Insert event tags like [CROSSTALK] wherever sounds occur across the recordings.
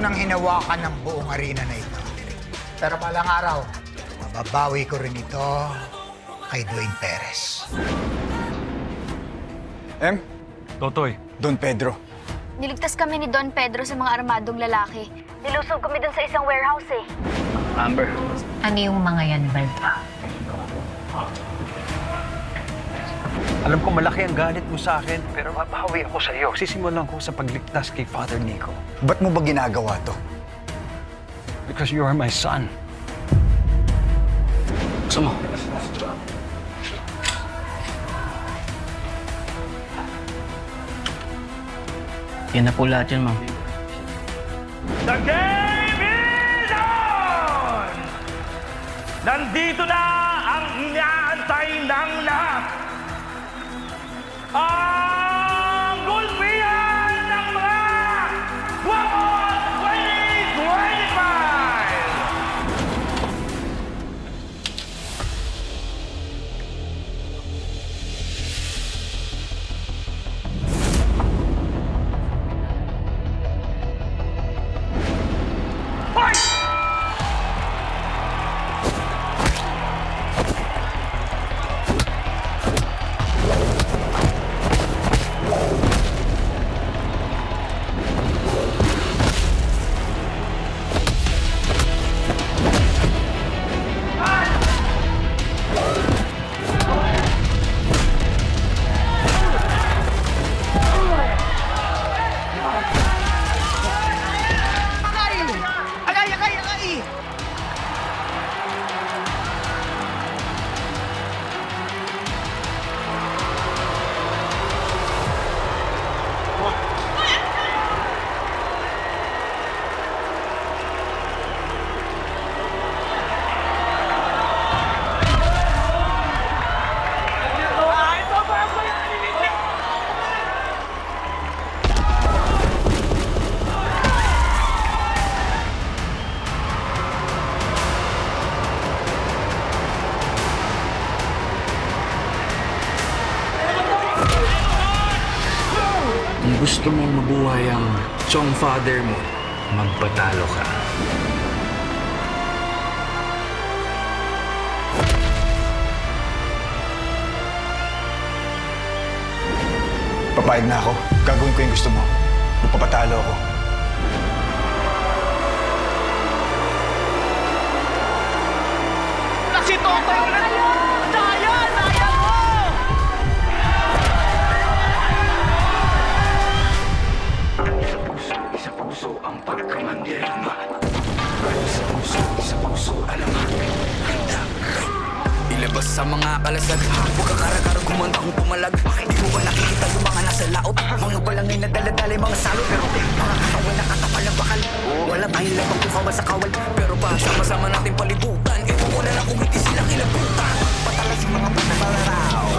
nang hinawakan ng buong arena na ito. Pero palang araw, mababawi ko rin ito kay Dwayne Perez. Em, Totoy, Don Pedro. Niligtas kami ni Don Pedro sa mga armadong lalaki. Nilusob kami dun sa isang warehouse eh. Amber. Ano yung mga yan, Bert? Alam ko malaki ang galit mo sa akin, pero mabawi ako sa iyo. Sisimulan ko sa pagligtas kay Father Nico. Ba't mo ba ginagawa to? Because you are my son. Gusto mo? Yan na po lahat yun, ma'am. The game is on! Nandito na ang inaantay ng lahat. Ang father mo, magpatalo ka. Papayag na ako. Gagawin ko yung gusto mo. Magpapatalo ako. Sa puso ang pagkamandirigma. Sa puso, sa puso, alam Ilabas sa mga kalasag Huwag ka karakarang kumanta kung pumalag. Di mo ba nakikita yung mga nasa laot? Mga balangay na daladala mga salo Pero mga katawan na katapal ng bakal Wala tayong labang kung kawal sa kawal? Pero pa sama-sama natin palibutan. Ewan ko na kung hindi sila kilabutan Patalas yung mga panamaraw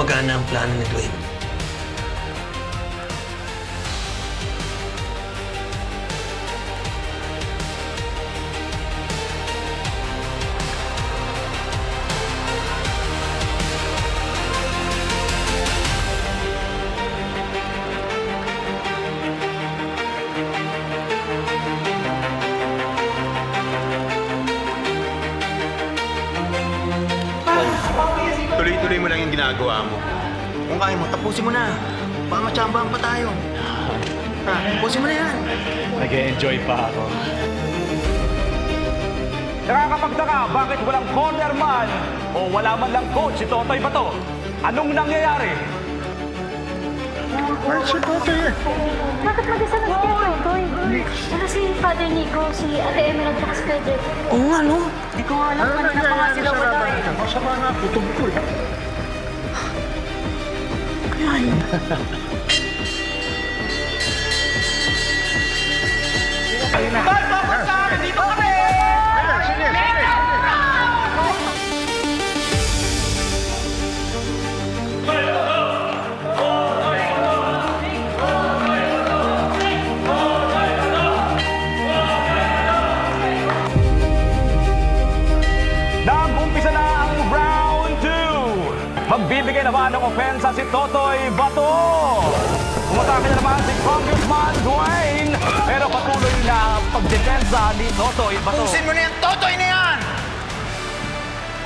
gumagana ang plano ni Dwayne. Nakakapagtaka, bakit walang corner man o wala man lang coach si Totoy Bato? Anong nangyayari? Bakit mag-isa na si Toy? Ano si Father Nico, si Ate Emerald, at si Frederick? Oo nga, no? Hindi ko nga alam kanina pa nga sila wala eh. Masama nga, putol-putol. Nag-umpisa Magbibigay naman ng ofensa si Totoy Bato. Umatake na naman si Congressman Dwayne. Pero patuloy na pagdepensa ni Totoy Bato. Pusin mo na yan, Totoy na yan!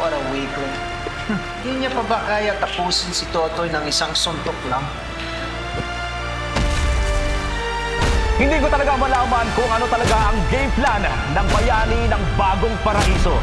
What a weakling. [LAUGHS] Hindi niya pa ba kaya tapusin si Totoy ng isang suntok lang? Hindi ko talaga malaman kung ano talaga ang game plan ng bayani ng bagong paraiso.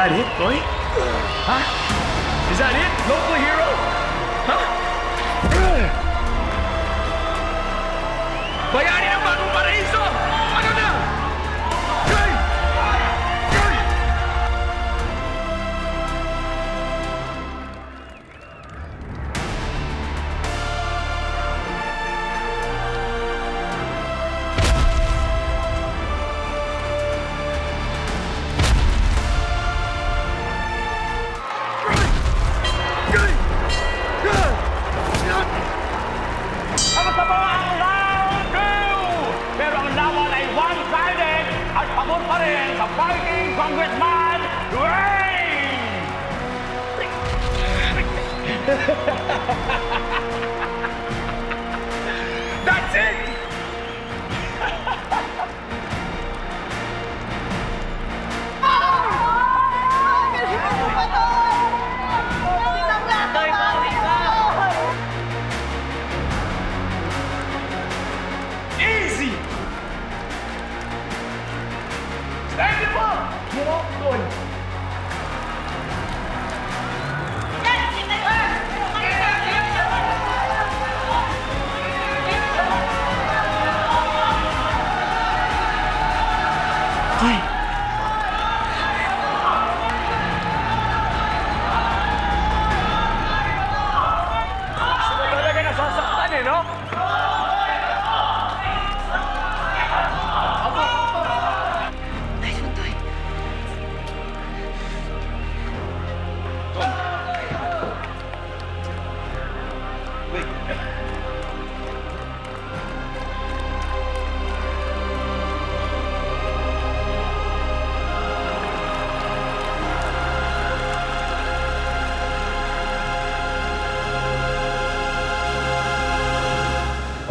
Is that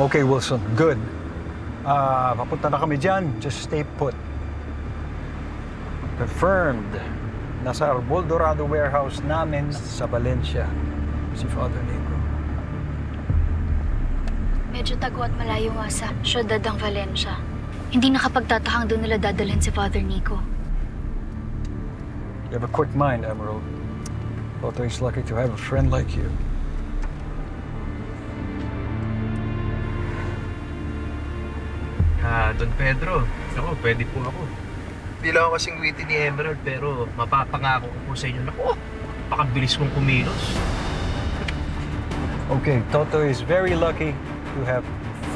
Okay, Wilson. Good. Ah, papunta na kami dyan. Just stay put. Confirmed. Nasa Arbol Dorado warehouse namin sa Valencia si Father Negro. Medyo tago at malayo nga sa syudad ng Valencia. Hindi nakapagtatahang doon nila dadalhin si Father Nico. You have a quick mind, Emerald. Totoy's lucky to have a friend like you. Don Pedro. Ako, pwede po ako. Hindi lang ako kasing witty ni Emerald, pero mapapangako ko po sa inyo, naku, pakabilis kong kumilos. Okay, Toto is very lucky to have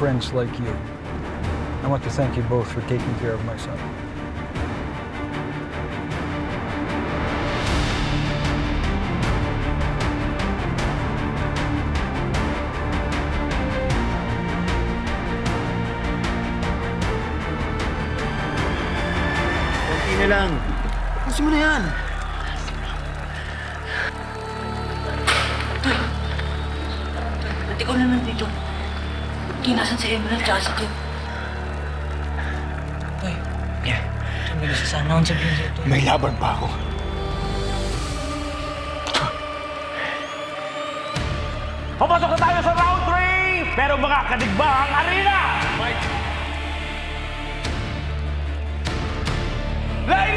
friends like you. I want to thank you both for taking care of my son. Mo na yan. Ba't ikaw na nandito? Kinasan si Emerald tsaka si Kim. Toy. Yeah. May gusto sana akong sabihin sa'yo, Toy. May laban pa ako. Papasok na tayo sa round 3! Pero mga kadigbang arena! Ladies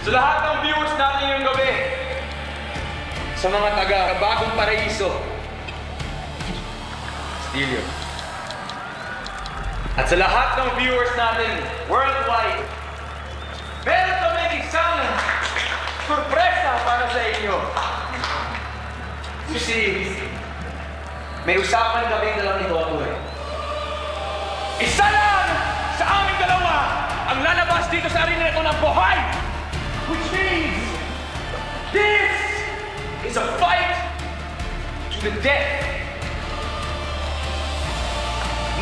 Sa lahat ng viewers natin ngayong gabi, sa mga taga Bagong Paraiso, Stilio. At sa lahat ng viewers natin worldwide, meron kami isang sorpresa para sa inyo. See, may usapan kami dalawa ni Toto eh. Isa lang sa aming dalawa ang lalabas dito sa arena ito ng buhay! Which means, this is a fight to the death.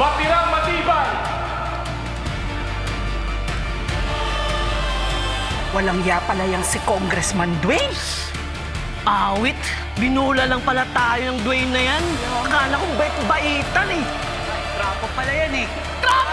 Matirang matibay! Walang ya pala yung si Congressman Dwayne. Awit, binula lang pala tayo ng Dwayne na yan. Akala kong bait-baitan eh. Trapo pala yan eh. Trapo!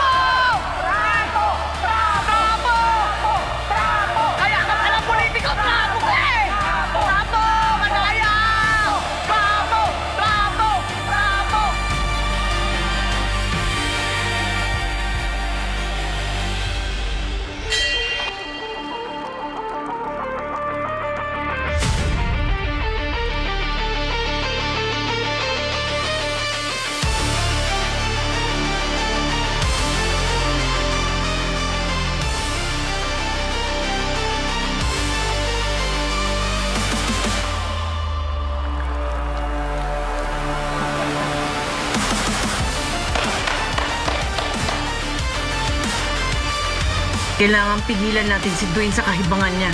Kailangan pigilan natin si Dwayne sa kahibangan niya.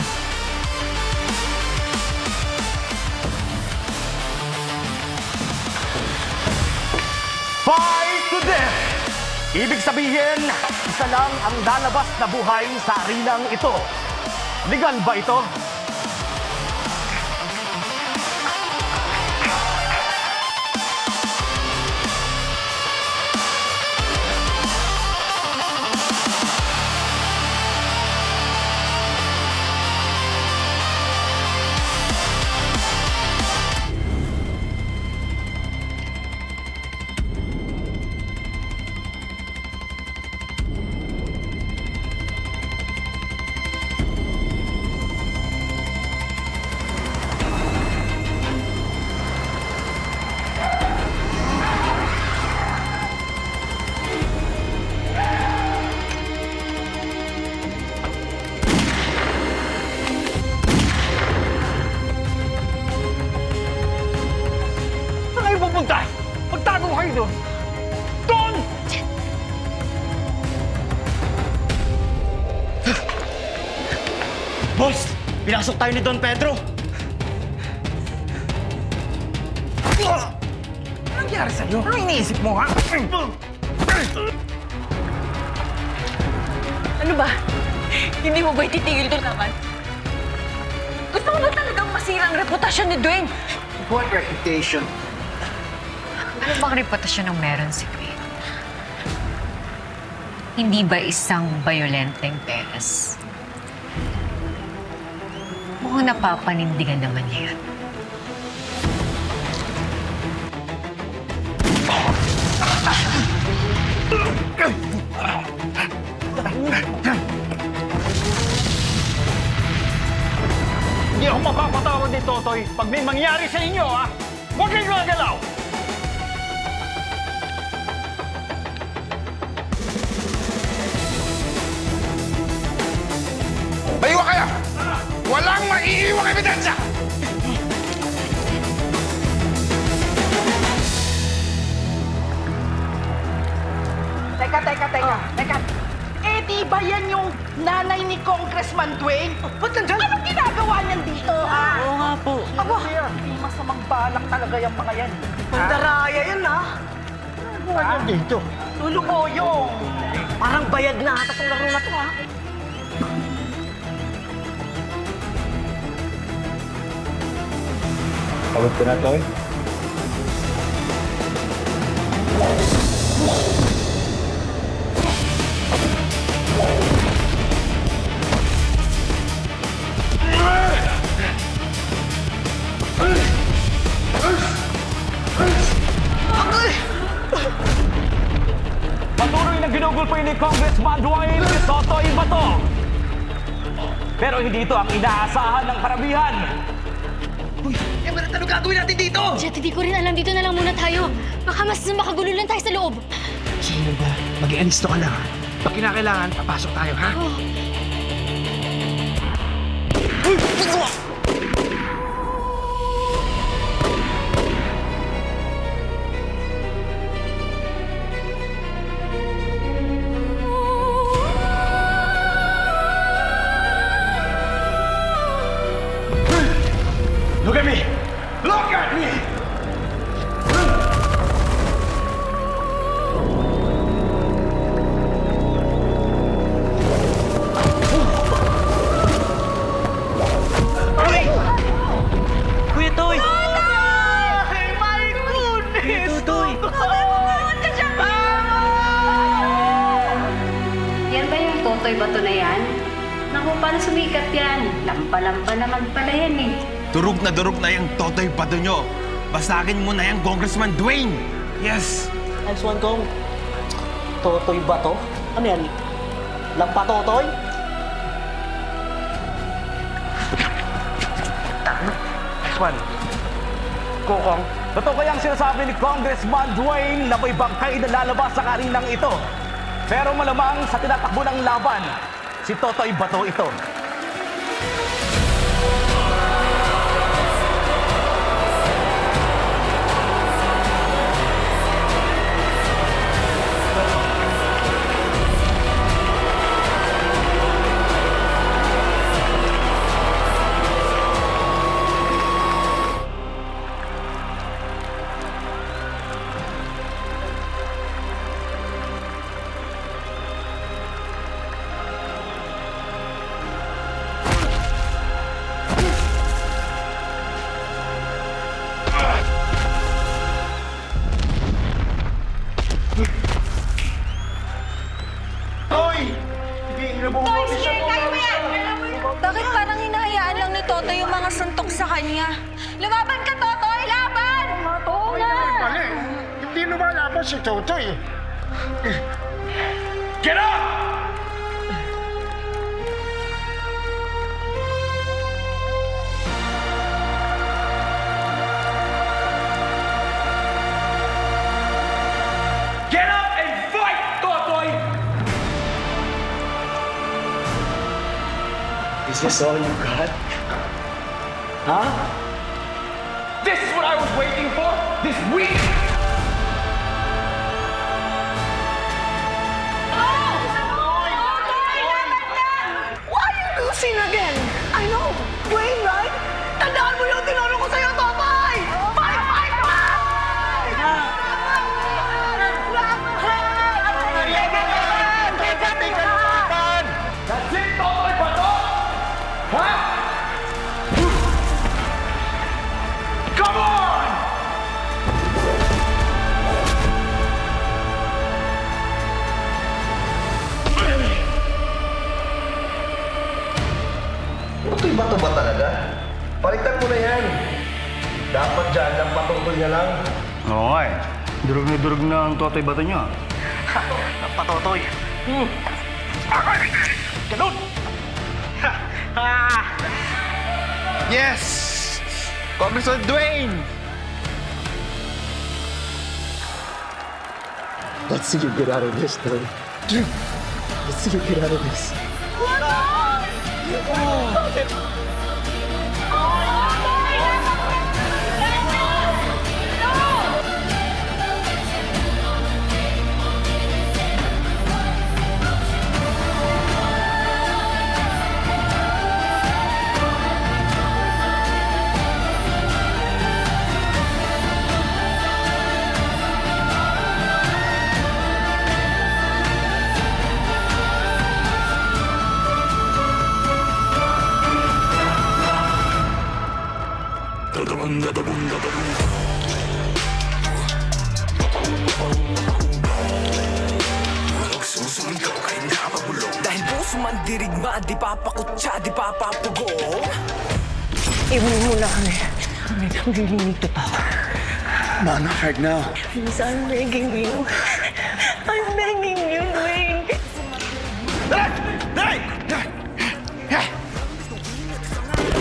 Fight to death! Ibig sabihin, isa lang ang lalabas na buhay sa arinang ito. Legal ba ito? Pinasok tayo ni Don Pedro! Ano nangyari sa'yo? Ano iniisip mo, ha? Ano ba? Hindi mo ba ititigil to naman? Gusto mo ba talagang masira ang reputasyon ni Dwayne? What reputation? Ano bang reputasyon ng meron si Dwayne? Hindi ba isang violenteng Perez? Mukhang napapanindigan naman niya yan. Hindi ako mapapatawad ni Totoy pag may mangyari sa inyo, ha? Huwag kayong gagalaw! Ba yan yung nanay ni Congressman Dwayne? Ba't nandyan? Anong ginagawa niyan dito, ha? Oo nga po. Aba, hindi masamang balak talaga yung mga yan. Pandaraya yan, ha? Ano yan dito? Tuluboyong. Parang bayad na ata itong laro na to, ha? Pagod ko na, Toy. Na ginugulpo ni Congressman Dwayne si Totoy Bato. Pero hindi ito ang inaasahan ng karamihan. Jet, hindi ko rin alam. Dito na lang muna tayo. Baka mas makagulo lang tayo sa loob. Sino ba? Mag-ianisto ka lang, ha? Pag kinakailangan, papasok tayo, ha? Oh. Look totoy bato na yan? Naku, paano sumikat yan? Lampa-lampa naman pala yan eh. Durug na durug na yung totoy pato nyo. Basagin mo na yung Congressman Dwayne! Yes! Nice one, Kong. Totoy ba to? Ano yan? Lampa totoy? One. Kokong, totoo kayang sinasabi ni Congressman Dwayne na may bangkay na lalabas sa karinang ito. Pero malamang sa tinatakbo ng laban, si Totoy Bato ito. Is this all you got? Huh? This is what I was waiting for this week! Totoy bato niyo. Patotoy. Ganun! Yes! Congressman Dwayne! Let's see you get out of this, Dwayne. Let's see you get out of this. Dahil No, not right now. Please, I'm begging you. I'm begging you, Dwayne.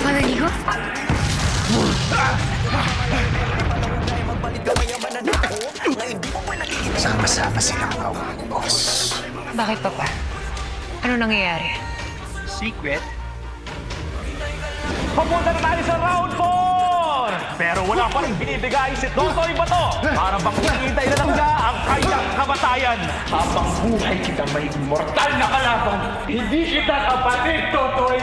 Father Nico? Sama-sama silang awang, boss. Bakit, Papa? Ano nangyayari? Secret? Papunta na tayo sa round 4! Pero wala pa rin binibigay si Totoy Bato para bang hinihintay na lang niya ang kanyang kamatayan. Habang buhay kita may immortal na kalaban, hindi kita kapatid, Totoy!